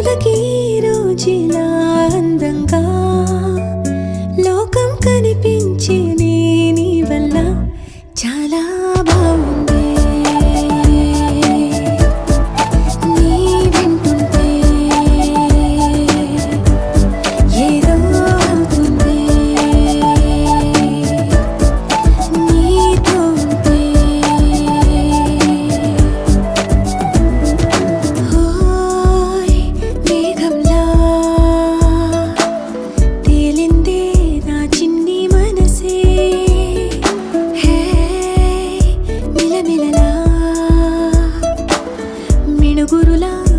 కనులకి రోజులా అందంగా. లోకం కనిపించే నీ వల్ల చాలా బాగుంది. ఏడుగురులా